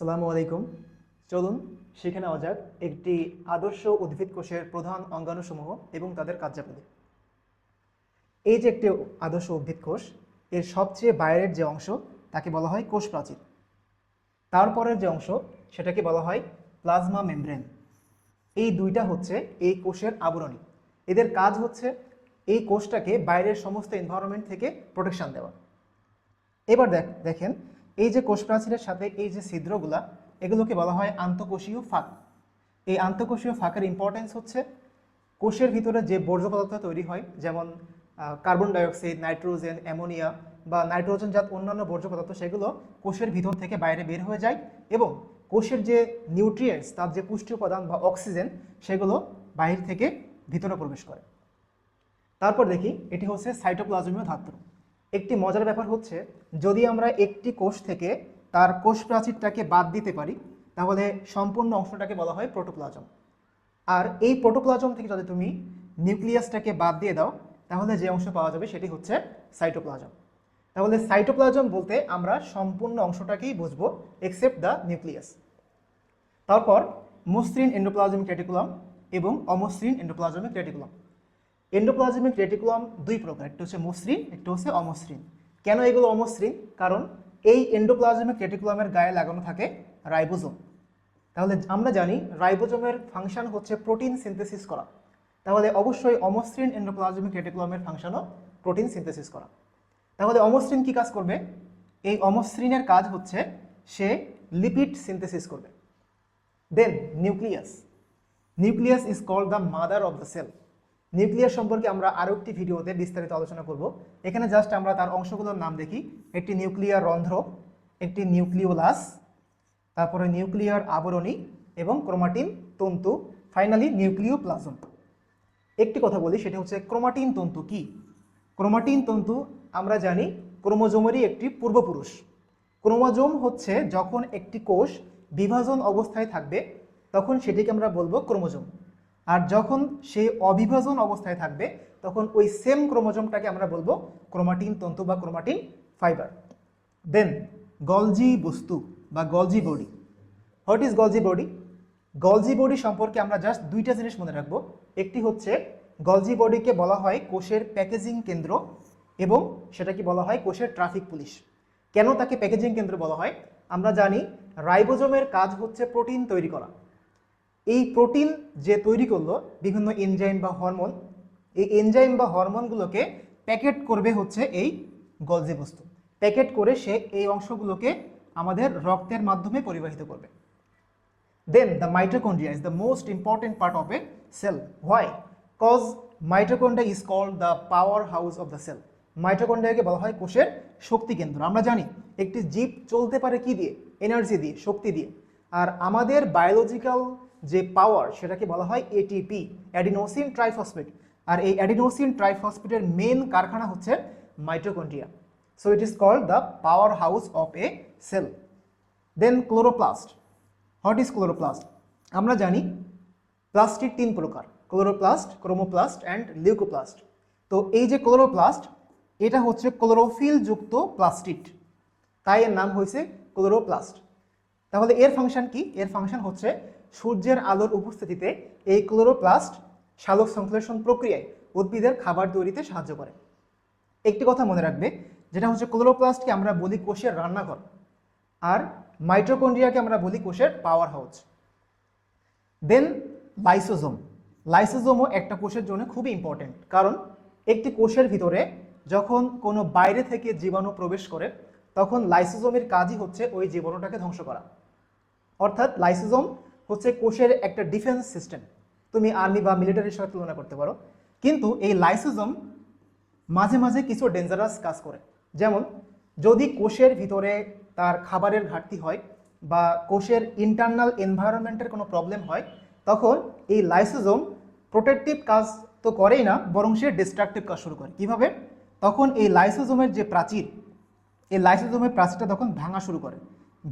সালামু আলাইকুম। চলুন, শিখে নেওয়া যাক একটি আদর্শ উদ্ভিদ কোষের প্রধান অঙ্গাণুসমূহ এবং তাদের কার্যাবলী। এই যে একটি আদর্শ উদ্ভিদ কোষ, এর সবচেয়ে বাইরের যে অংশ, তাকে বলা হয় কোষ প্রাচীর। তারপরের যে অংশ, সেটাকে বলা হয় প্লাজমা মেমব্রেন। এই দুইটা হচ্ছে এই কোষের আবরণী। এদের কাজ হচ্ছে এই কোষটাকে বাইরের সমস্ত এনভায়রনমেন্ট থেকে প্রোটেকশন দেওয়া। এবার দেখ, দেখেন এই যে কোষ প্রাচীরের সাথে এই যে ছিদ্রগুলা, এগুলোকে বলা হয় আন্তঃকোষীয় ফাঁক। এই আন্তঃকোষীয় ফাঁকের ইম্পর্টেন্স হচ্ছে কোষের ভিতরে যে বর্জ্য পদার্থ তৈরি হয়, যেমন কার্বন ডাইঅক্সাইড নাইট্রোজেন অ্যামোনিয়া বা নাইট্রোজেন জাত অন্যান্য বর্জ্য পদার্থ সেগুলো কোষের ভিতর থেকে বাইরে বের হয়ে যায় এবং কোষের যে নিউট্রিয়েন্টস তার যে পুষ্টি উপাদান বা অক্সিজেন সেগুলো বাহির থেকে ভিতরে প্রবেশ করে। তারপর দেখি, এটি হচ্ছে সাইটোপ্লাজমীয় ধাত্র। একটি মজার ব্যাপার হচ্ছে, যদি আমরা একটি কোষ থেকে তার কোষ প্রাচীরটাকে বাদ দিতে পারি, তাহলে সম্পূর্ণ অংশটাকে বলা হয় প্রোটোপ্লাজম। আর এই প্রোটোপ্লাজম থেকে যদি তুমি নিউক্লিয়াসটাকে বাদ দিয়ে দাও, তাহলে যে অংশ পাওয়া যাবে সেটি হচ্ছে সাইটোপ্লাজম। তাহলে সাইটোপ্লাজম বলতে আমরা সম্পূর্ণ অংশটাকেই বুঝব এক্সেপ্ট দ্য নিউক্লিয়াস তারপর মসৃণ এন্ডোপ্লাজমিক রেটিকুলাম এবং অমসৃণ এন্ডোপ্লাজমিক রেটিকুলাম এন্ডোপ্লাজমিক রেটিকুলাম দুই প্রকার, একটা হচ্ছে মসৃণ, একটা হচ্ছে অমসৃণ। কেন এগুলো অমসৃণ? কারণ এই এন্ডোপ্লাজমিক রেটিকুলামের গায়ে লাগানো থাকে রাইবোজোম। তাহলে আমরা জানি রাইবোজোমের ফাংশন হচ্ছে প্রোটিন সিনথেসিস করা। তাহলে অবশ্যই অমসৃণ এন্ডোপ্লাজমিক রেটিকুলামের ফাংশনও প্রোটিন সিনথেসিস করা। তাহলে অমসৃণ কি কাজ করবে? এই অমসৃণের কাজ হচ্ছে সে লিপিড সিনথেসিস করবে। Then nucleus nucleus is called the mother of the cell nucleus সম্পর্কে আমরা আরও একটি ভিডিওতে বিস্তারিত আলোচনা করব। এখানে জাস্ট আমরা তার অংশগুলোর নাম দেখি। একটি নিউক্লিয়ার রন্ধ্র, একটি নিউক্লিওলাস, তারপরে নিউক্লিয়ার আবরণী এবং ক্রোমাটিন তন্তু ফাইনালি নিউক্লিওপ্লাজম। একটি কথা বলি, সেটা হচ্ছে ক্রোমাটিন তন্তু কি? ক্রোমাটিন তন্তু, আমরা জানি, ক্রোমোজোমেরই একটি পূর্বপুরুষ। ক্রোমোজোম হচ্ছে যখন একটি কোষ বিভাজন অবস্থায় থাকবে, তখন সেটিকে আমরা বলব ক্রোমোজোম। আর যখন সে অবিভাজন অবস্থায় থাকবে, তখন ওই সেম ক্রোমোজোমটাকে আমরা বলব ক্রোমাটিন তন্তু বা ক্রোমাটিন ফাইবার দেন গলজি বস্তু বা Golgi body what is Golgi body Golgi body সম্পর্কে আমরা জাস্ট দুইটা জিনিস মনে রাখব। একটি হচ্ছে গলজি বডিকে বলা হয় কোষের প্যাকেজিং কেন্দ্র এবং সেটাকে বলা হয় কোষের ট্রাফিক পুলিশ কেন তাকে প্যাকেজিং কেন্দ্র বলা হয়? আমরা জানি, রাইবোজোমের কাজ হচ্ছে প্রোটিন তৈরি করা। এই প্রোটিন যে তৈরি করল বিভিন্ন এনজাইম বা হরমোন, এই এনজাইম বা হরমোনগুলোকে প্যাকেট করবে হচ্ছে এই গলজি বস্তু প্যাকেট করে সে এই অংশগুলোকে আমাদের রক্তের মাধ্যমে পরিবাহিত করবে Then the mitochondria is the most important part of a cell. Why? Because mitochondria is called the powerhouse of the cell. মাইটোকন্ড্রিয়াকে বলা হয় কোষের শক্তি কেন্দ্র আমরা জানি একটি জীব চলতে পারে কি দিয়ে এনার্জি দিয়ে, শক্তি দিয়ে আর আমাদের বায়োলজিক্যাল যে পাওয়ার সেটাকে বলা হয় এটিপি অ্যাডিনোসিন ট্রাইফসফেট আর এই অ্যাডিনোসিন ট্রাইফসফেটের মেন কারখানা হচ্ছে mitochondria so it is called the power house of a cell then chloroplast what is chloroplast আমরা জানি প্লাস্টিক তিন প্রকার ক্লোরোপ্লাস্ট ক্রোমোপ্লাস্ট অ্যান্ড লিউকোপ্লাস্ট তো এই যে ক্লোরোপ্লাস্ট এটা হচ্ছে ক্লোরোফিল যুক্ত প্লাস্টিড তাই এর নাম হয়েছে ক্লোরোপ্লাস্ট তাহলে এর ফাংশন কি? এর ফাংশন হচ্ছে সূর্যের আলোর উপস্থিতিতে এই ক্লোরোপ্লাস্ট সালোক সংশ্লেষণ প্রক্রিয়ায় উদ্ভিদের খাবার তৈরিতে সাহায্য করে। একটি কথা মনে রাখবে, যেটা হচ্ছে ক্লোরোপ্লাস্টকে আমরা বলি কোষের রান্নাঘর আর মাইটোকন্ড্রিয়াকে আমরা বলি কোষের পাওয়ার হাউস দেন লাইসোজোম লাইসোজোমও একটা কোষের জন্য খুবই ইম্পর্টেন্ট কারণ একটি কোষের ভিতরে যখন কোনো বাইরে থেকে জীবাণু প্রবেশ করে, তখন লাইসোজোমের কাজই হচ্ছে ওই জীবাণুটাকে ধ্বংস করা। অর্থাৎ লাইসোজোম হচ্ছে কোষের একটা ডিফেন্স সিস্টেম। তুমি আর্মি বা মিলিটারির সাথে তুলনা করতে পারো। কিন্তু এই লাইসোজোম মাঝে মাঝে কিছু ডেঞ্জারাস কাজ করে। যেমন, যদি কোষের ভিতরে তার খাবারের ঘাটতি হয় বা কোষের ইন্টারনাল এনভায়রনমেন্টের কোনো প্রবলেম হয়, তখন এই লাইসোজোম প্রোটেক্টিভ কাজ তো করেই না, বরং সে ডিস্ট্রাকটিভ কাজ শুরু করে। কীভাবে? তখন এই লাইসোজোমের যে প্রাচীর, এই লাইসোজোমের প্রাচীরটা তখন ভাঙা শুরু করে।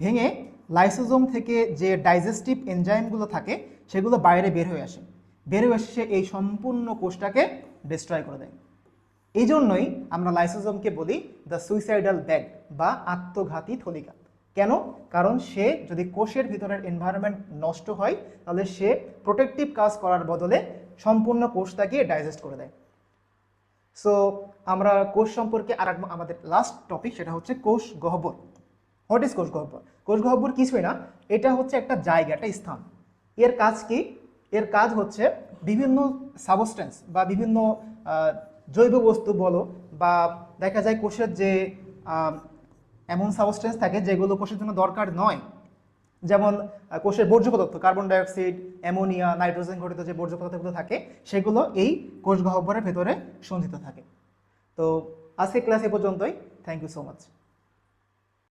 ভেঙে লাইসোজোম থেকে যে ডাইজেস্টিভ এনজাইমগুলো থাকে, সেগুলো বাইরে বের হয়ে আসে। বের হয়ে এসে এই সম্পূর্ণ কোষটাকে ডিস্ট্রয় করে দেয়। এই জন্যই আমরা লাইসোজোমকে বলি দ্য সুইসাইডাল ব্যাগ বা আত্মঘাতী থলিকা। কেন? কারণ সে যদি কোষের ভিতরের এনভায়রনমেন্ট নষ্ট হয়, তাহলে সে প্রোটেকটিভ কাজ করার বদলে সম্পূর্ণ কোষটাকে ডাইজেস্ট করে দেয়। সো আমরা কোষ সম্পর্কে আর আমাদের লাস্ট টপিক সেটা হচ্ছে কোষ গহ্বর। হোয়াট ইজ কোষ গহ্বর কোষ গহ্বর কিছুই না, এটা হচ্ছে একটা জায়গা, একটা স্থান। এর কাজ কি? এর কাজ হচ্ছে বিভিন্ন সাবস্টেন্স বা বিভিন্ন জৈব বস্তু বলো বা দেখা যায় কোষের যে এমন সাবস্টেন্স থাকে যেগুলো কোষের জন্য দরকার নয়। যেমন কোষের বর্জ্য পদার্থ কার্বন ডাইঅক্সাইড অ্যামোনিয়া নাইট্রোজেন ঘটিত যে বর্জ্য পদার্থগুলো থাকে, সেগুলো এই কোষ গহ্বরের ভেতরে সঞ্চিত থাকে। তো আজকে ক্লাস এ পর্যন্তই। Thank you so much